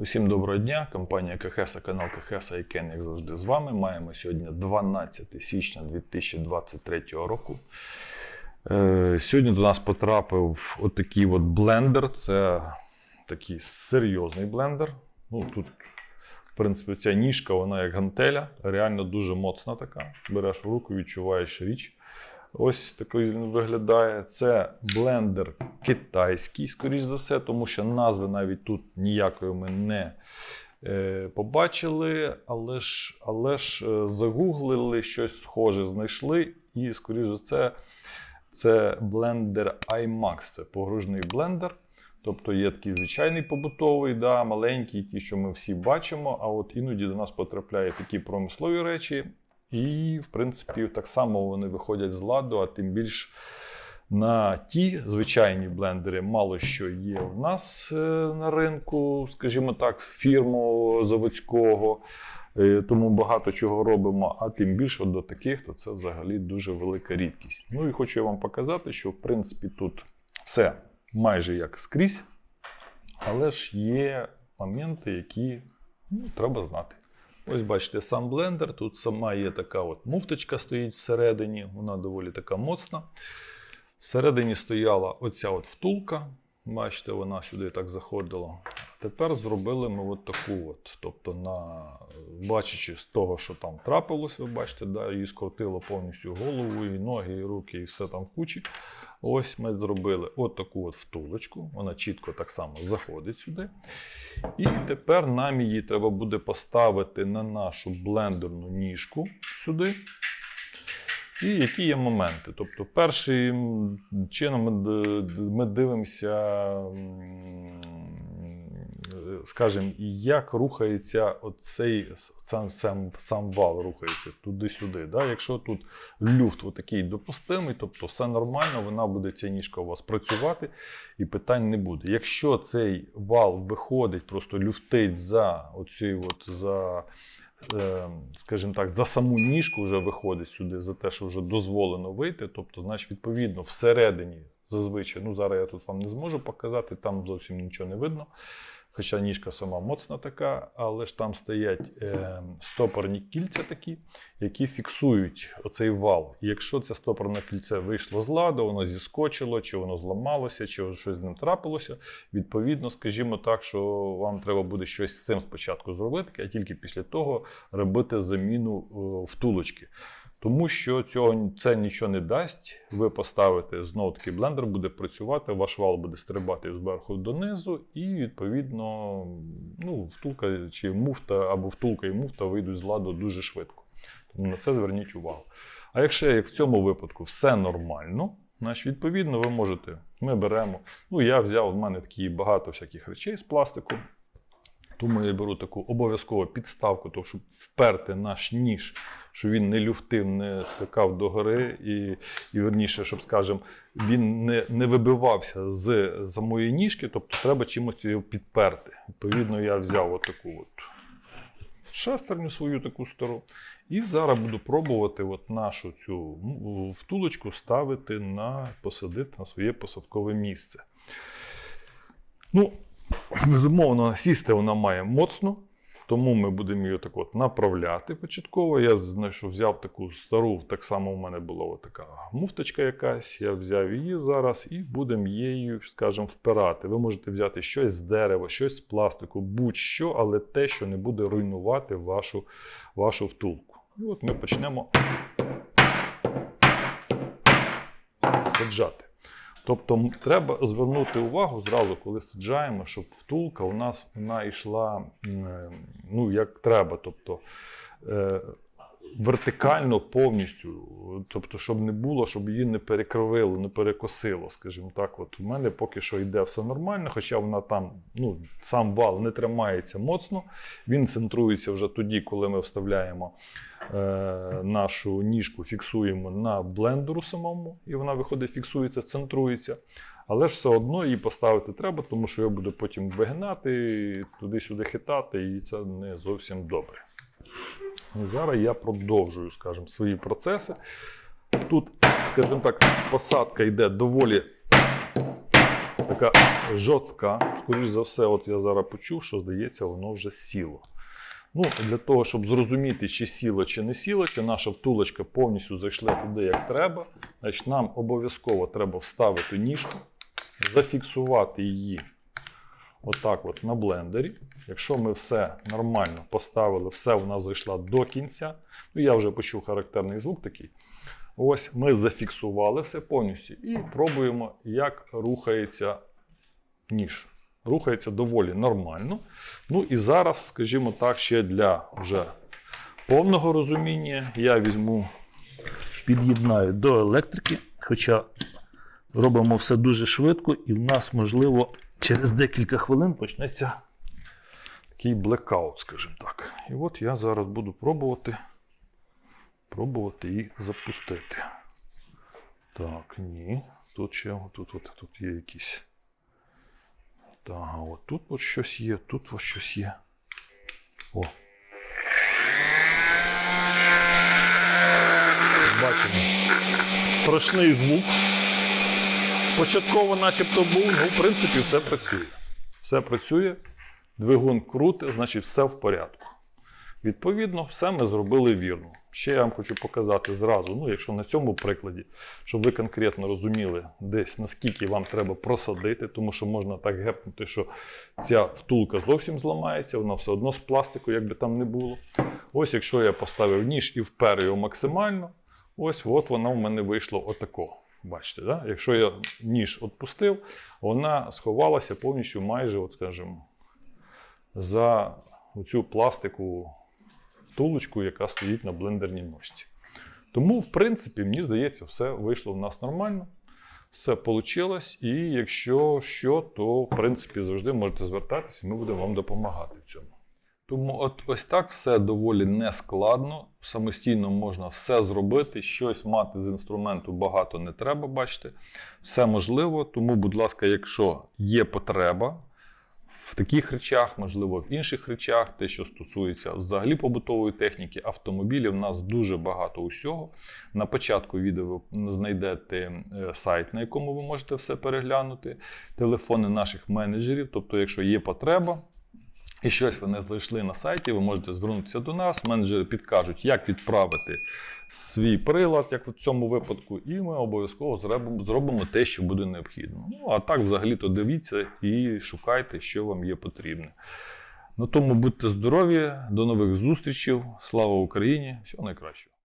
Усім доброго дня. Компанія КХС, канал КХС і Кен, як завжди, з вами. Маємо сьогодні 12 січня 2023 року. Е, Сьогодні до нас потрапив отакий от блендер. Це такий серйозний блендер. Ну, тут, в принципі, ця ніжка, вона як гантеля, реально дуже моцна така. Береш в руку, відчуваєш річ. Ось такий він виглядає. Це блендер китайський, скоріш за все, тому що назви навіть тут ніякої ми не е, побачили, але ж, але ж е, загуглили, щось схоже знайшли, і, скоріш за це, це блендер iMax, це погружний блендер. Тобто є такий звичайний побутовий, да, маленький, ті, що ми всі бачимо. А от іноді до нас потрапляють такі промислові речі, і, в принципі, так само вони виходять з ладу, а тим більш на ті звичайні блендери мало що є в нас е, на ринку, скажімо так, фірму заводського. Е, Тому багато чого робимо, а тим більше до таких, то це взагалі дуже велика рідкість. Ну і хочу я вам показати, що в принципі тут все майже як скрізь, але ж є моменти, які ну, треба знати. Ось бачите, сам блендер. Тут сама є така от муфточка стоїть всередині, вона доволі така моцна. Всередині стояла оця от втулка. Бачите, вона сюди так заходила. Тепер зробили ми от таку от. Тобто, на, бачачи з того, що там трапилось, ви бачите, да, її скрутило повністю голову, і ноги, і руки, і все там в кучі. Ось ми зробили от таку от втулочку. Вона чітко так само заходить сюди. І тепер нам її треба буде поставити на нашу блендерну ніжку сюди. І які є моменти? Тобто, першим чином ми, дивимося, скажімо, як рухається оцей сам, сам, сам вал рухається туди-сюди. Да? Якщо тут люфт отакий допустимий, тобто все нормально, вона буде ця ніжка у вас працювати і питань не буде. Якщо цей вал виходить, просто люфтить за оцю от за е, скажімо так, за саму ніжку вже виходить сюди, за те, що вже дозволено вийти. Тобто, значить, відповідно, всередині зазвичай, ну зараз я тут вам не зможу показати, там зовсім нічого не видно. Хоча ніжка сама моцна така, але ж там стоять е, стопорні кільця такі, які фіксують оцей вал. І якщо це стопорне кільце вийшло з ладу, воно зіскочило, чи воно зламалося, чи щось з ним трапилося, відповідно, скажімо так, що вам треба буде щось з цим спочатку зробити, а тільки після того робити заміну е, втулочки. Тому що цього це нічого не дасть. Ви поставите знову таки блендер буде працювати, ваш вал буде стрибати зверху донизу, і відповідно ну, втулка чи муфта або втулка і муфта вийдуть з ладу дуже швидко. Тому на це зверніть увагу. А якщо як в цьому випадку все нормально, значить відповідно ви можете. Ми беремо. Ну, я взяв, в мене такі багато всяких речей з пластику. Тому я беру таку обов'язкову підставку, то, щоб вперти наш ніж, щоб він не люфтив, не скакав до гори, і, і верніше, щоб, скажімо, він не, не вибивався з самої ніжки, тобто треба чимось його підперти. Відповідно, я взяв отаку от шестерню свою таку стару. І зараз буду пробувати от нашу цю втулочку ставити на посадити на своє посадкове місце. Ну, безумовно, сісти вона має моцно, тому ми будемо її так от направляти початково. Я знайшов, взяв таку стару, так само у мене була така муфточка якась. Я взяв її зараз і будемо її, скажімо, впирати. Ви можете взяти щось з дерева, щось з пластику, будь-що, але те, що не буде руйнувати вашу, вашу втулку. І от ми почнемо саджати. Тобто треба звернути увагу зразу, коли саджаємо, щоб втулка у нас вона йшла е, ну, як треба. Тобто е, вертикально повністю, тобто, щоб не було, щоб її не перекривило, не перекосило, скажімо так. От у мене поки що йде все нормально, хоча вона там, ну, сам вал не тримається моцно, він центрується вже тоді, коли ми вставляємо е, нашу ніжку, фіксуємо на блендеру самому, і вона виходить, фіксується, центрується. Але ж все одно її поставити треба, тому що його буде потім вигинати, туди-сюди хитати, і це не зовсім добре. І зараз я продовжую, скажімо, свої процеси. Тут, скажімо так, посадка йде доволі така жорстка. Скоріше за все, от я зараз почув, що здається, воно вже сіло. Ну, для того, щоб зрозуміти, чи сіло, чи не сіло, чи наша втулочка повністю зайшла туди, як треба, значить, нам обов'язково треба вставити ніжку, зафіксувати її отак от на блендері. Якщо ми все нормально поставили, все вона зайшла до кінця. Ну, я вже почув характерний звук такий. Ось ми зафіксували все повністю і пробуємо, як рухається ніж. Рухається доволі нормально. Ну і зараз, скажімо так, ще для вже повного розуміння я візьму, під'єднаю до електрики, хоча робимо все дуже швидко, і в нас, можливо, через декілька хвилин почнеться. такий блекаут, скажімо так. І от я зараз буду пробувати, пробувати її запустити. Так, ні. Тут ще тут, от, тут є якісь. Так, от тут от щось є, тут от щось є. О. Бачимо. Страшний звук. Початково, начебто, був, ну, в принципі, все працює. Все працює. Двигун крути, значить, все в порядку. Відповідно, все ми зробили вірно. Ще я вам хочу показати зразу, ну, якщо на цьому прикладі, щоб ви конкретно розуміли, десь наскільки вам треба просадити, тому що можна так гепнути, що ця втулка зовсім зламається, вона все одно з пластику, як би там не було. Ось якщо я поставив ніж і впер його максимально, ось от вона в мене вийшло отако. Бачите, да? якщо я ніж відпустив, вона сховалася повністю майже, от скажімо, за цю пластикову втулочку, яка стоїть на блендерній ножці. Тому, в принципі, мені здається, все вийшло в нас нормально. Все вийшло. І якщо що, то в принципі завжди можете звертатися, і ми будемо вам допомагати в цьому. Тому от ось так все доволі нескладно. Самостійно можна все зробити. Щось мати з інструменту багато не треба, бачите. Все можливо. Тому, будь ласка, якщо є потреба в таких речах, можливо, в інших речах, те, що стосується взагалі побутової техніки, автомобілів, у нас дуже багато усього. На початку відео ви знайдете е, сайт, на якому ви можете все переглянути, телефони наших менеджерів. Тобто, якщо є потреба, і щось ви не знайшли на сайті, ви можете звернутися до нас. Менеджери підкажуть, як відправити свій прилад, як в цьому випадку, і ми обов'язково зробимо, те, що буде необхідно. Ну а так, взагалі-то дивіться і шукайте, що вам є потрібне. На тому будьте здорові, до нових зустрічей. Слава Україні! Всього найкращого!